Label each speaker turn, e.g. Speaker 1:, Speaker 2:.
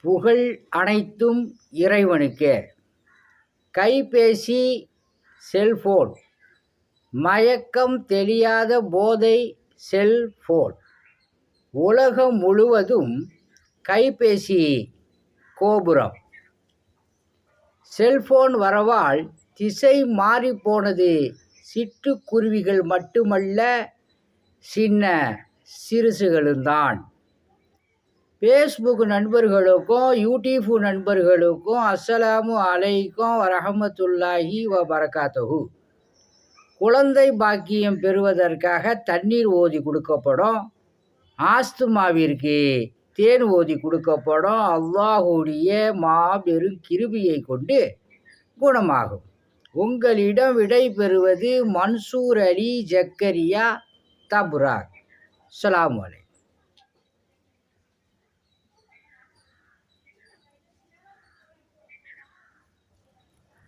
Speaker 1: புகழ் அனைத்தும் இறைவனுக்கே. கைபேசி செல்போன். மயக்கம் தெரியாத போதை செல்போன். உலகம் முழுவதும் கைபேசி கோபுரம். செல்போன் வரவால் திசை மாறிப்போனது சிட்டுக்குருவிகள் மட்டுமல்ல சின்ன சிறுசுகளும்தான். ஃபேஸ்புக் நண்பர்களுக்கும் யூடியூப் நண்பர்களுக்கும் அஸ்ஸலாமு அலைக்கும் வரஹமத்துல்லாஹி வ பரகாத்தகு குழந்தை பாக்கியம் பெறுவதற்காக தண்ணீர் ஓதி கொடுக்கப்படும். ஆஸ்துமாவிற்கு தேன் ஓதி கொடுக்கப்படும். அல்லாஹுடைய மாபெரும் கிருபியை கொண்டு குணமாகும். உங்களிடம் விடை பெறுவது மன்சூர் அலி ஜக்கரியா தபுராக் அஸ்ஸலாமு அலைக்கும்.